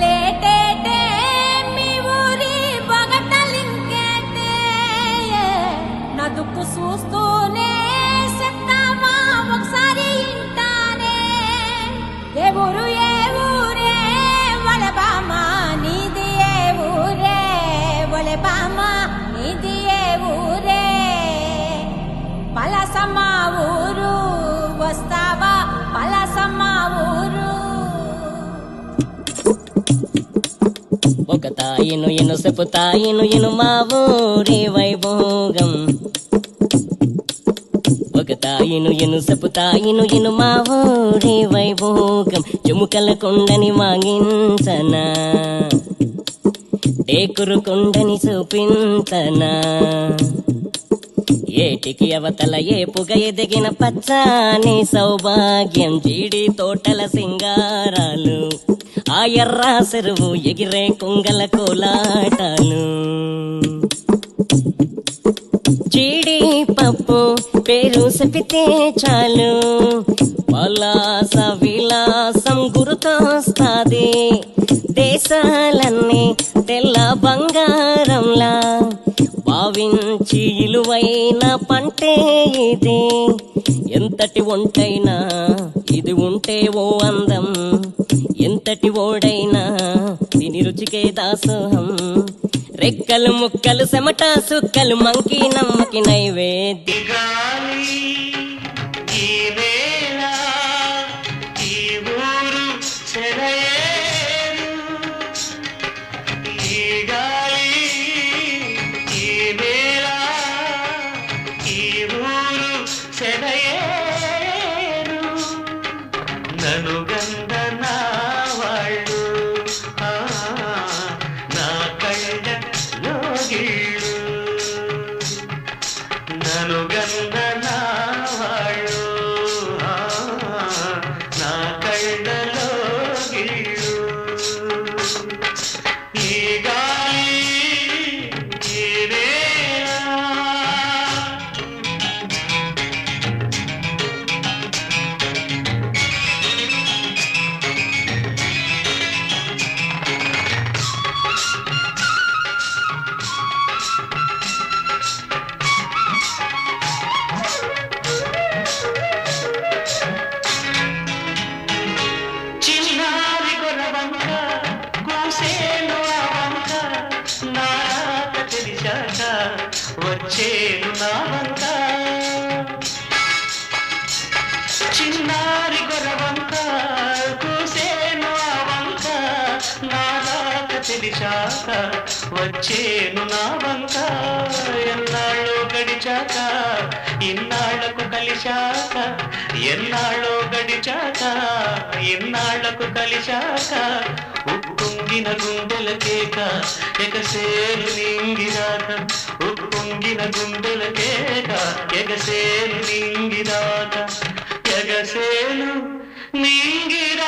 ¡Excelente! ఇను ఇను సెపు ఇను ఇను మా ఊరి వైభోగం. ఒక తాయిను ఇను సెపు తాయిను ఇను మా ఊరి వైభోగం. చుముకల కొండని వాగించనా? టేకురు కొండని చూపించనా? ఏటికి అవతల ఏ పొగ ఎదిగిన పచ్చని సౌభాగ్యం జీడి తోటల సింగారాలు ఆ ఎర్ర చెరువు ఎగిరే కొంగల కోలాటాలు. జీడి పప్పు పేరు చెప్పితే చాలు. పలాస విలాసం గుర్తొస్తాది. దేశాలన్నీ తెల్ల బంగారంలా. భావించి ఇలువైన పంటే ఇది. ఎంతటి ఒంటైనా ఇది ఉంటే ఓ అందం. ఎంతటి ఓడైనా తిని రుచికే దాసోహం. రెక్కలు ముక్కలు సెమట సుక్కలు మంకి నమ్మకి నైవేద్యం. ఈ ఈ వచ్చేను నా వంక. ఎన్నాళ్ళు గడిచాక ఇన్నాళ్ళకు కలిశాక ఎన్నాళ్ళో గడిచాక ఇన్నాళ్ళకు కలిశాక ఉప్పొంగిన గుండెల కేక ఎగసేను నింగిరాక ఉప్పొంగిన గుండెల కేక ఎగసేను నింగిరాక ఎగసేను నింగిరా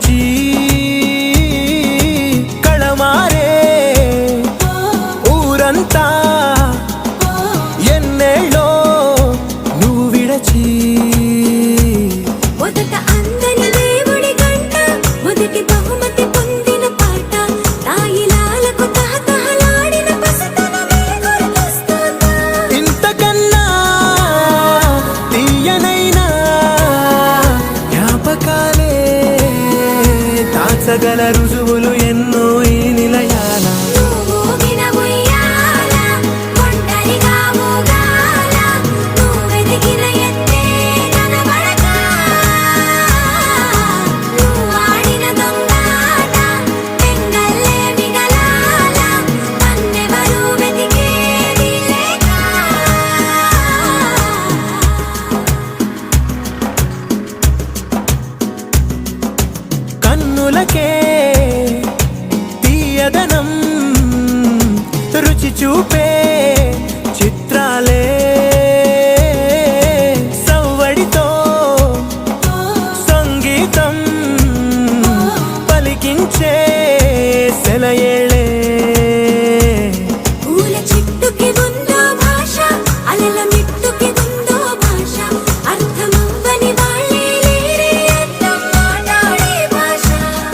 Chỉ സകല രുചി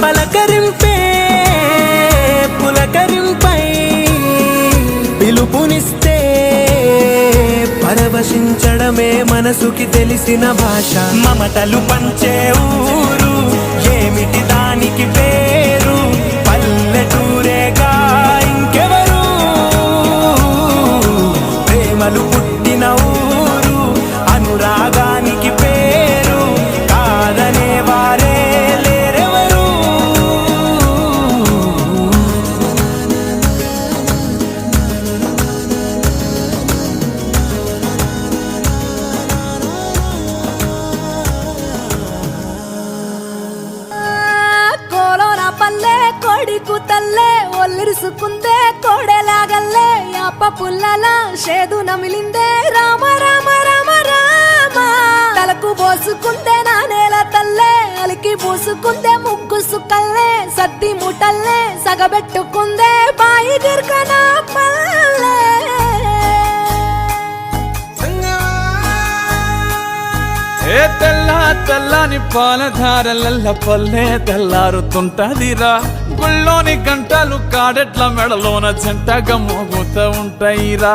పలకరింపే పులకరింపై పిలుపునిస్తే పరవశించడమే మనసుకి తెలిసిన భాష. మమతలు పంచే ఊరు ముడుసుకుందే కోడెలాగల్లే అప్ప పుల్లల షేదు నమిలిందే. రామ రామ రామ రామ. తలకు పోసుకుందే నా నేల తల్లే అలికి పూసుకుందే ముగ్గు సుక్కల్లే సద్ది ముటల్లే సగబెట్టుకుందే బాయి గిర్కనా ఏ తెల్ల తెల్లని పాలధారలల్ల పల్లె తెల్లారుతుంటదిరా. గుళ్ళోని గంటలు కాడెట్ల మెడలోన జంటగా మోగుతూ ఉంటాయిరా.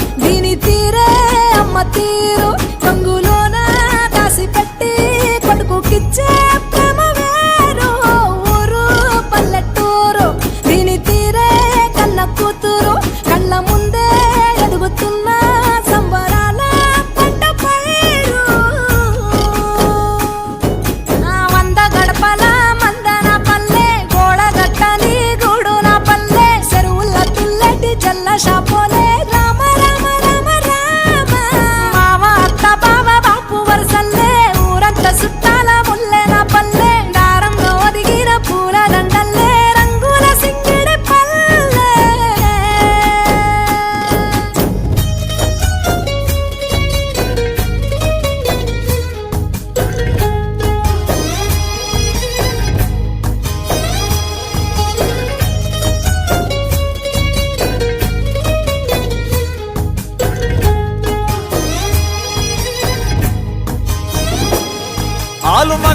అమ్మ తీరు రంగులోన దాసి పెట్టి కొడుకుకిచ్చే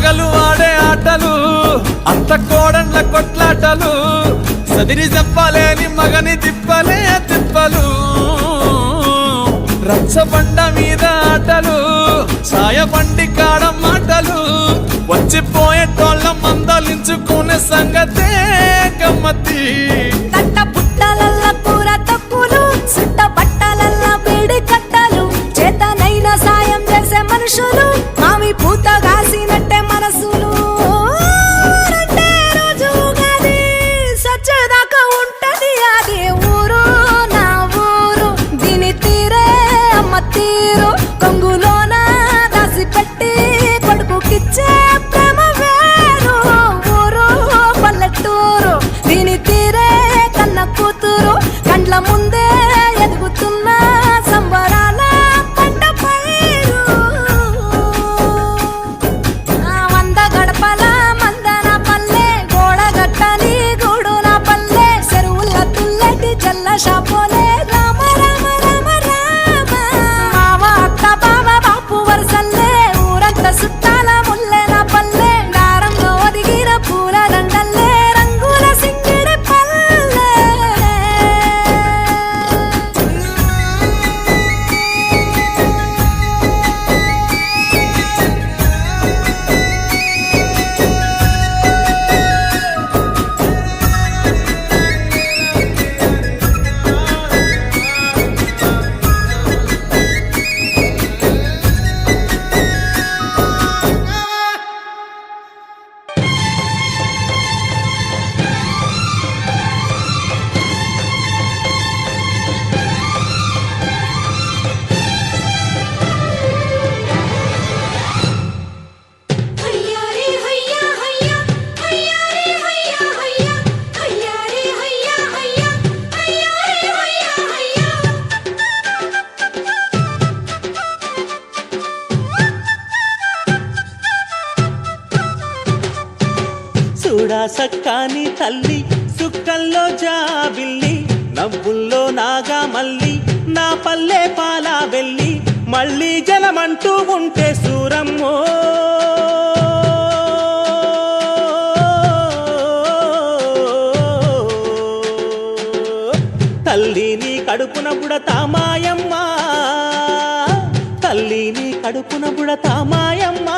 మగలు ఆడే ఆటలు అంత కోడన్ల కొట్లాటలు. సదిరి చెప్పలేని మగని తిప్పలే తిప్పలు. రచ్చబండ మీద ఆటలు సాయబండి కాడ మాటలు. వచ్చిపోయేటోళ్ళ మందలించుకునే సంగతే గమ్మతి nosso. Tá సక్కాని తల్లి సుక్కల్లో జాబిల్లి నవ్వుల్లో నాగా మల్లి నా పల్లె పాలా వెళ్ళి మళ్ళీ జలమంటూ ఉంటే సూరమ్మో. తల్లిని కడుపున బుడతా మాయమ్మ. తల్లిని కడుపున బుడతా మాయమ్మ.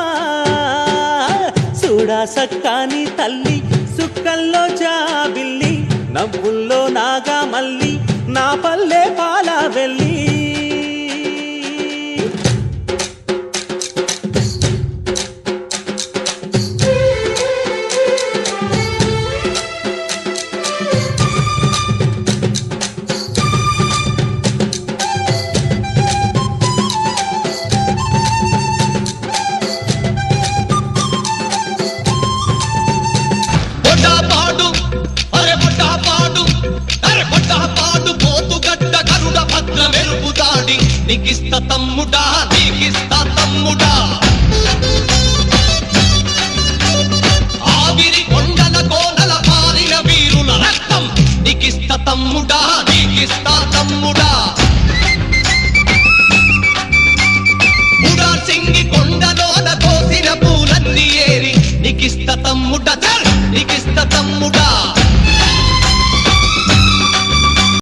చూడా సక్కాని తల్లి సుక్కల్లో జాబిల్లి నవ్వుల్లో నాగా మల్లి నా పల్లె పాల వెళ్ళి తమ్ముడా నీకిస్త తమ్ముడా. ఆవిరి కొండల కోనల పారిన వీరుల రక్తం నీకిస్త తమ్ముడా నీకిస్త తమ్ముడా. సింగి కొండలోన కోసిన పూలన్నీ ఏరి నీకిస్త తమ్ముడ చల్ తమ్ముడా.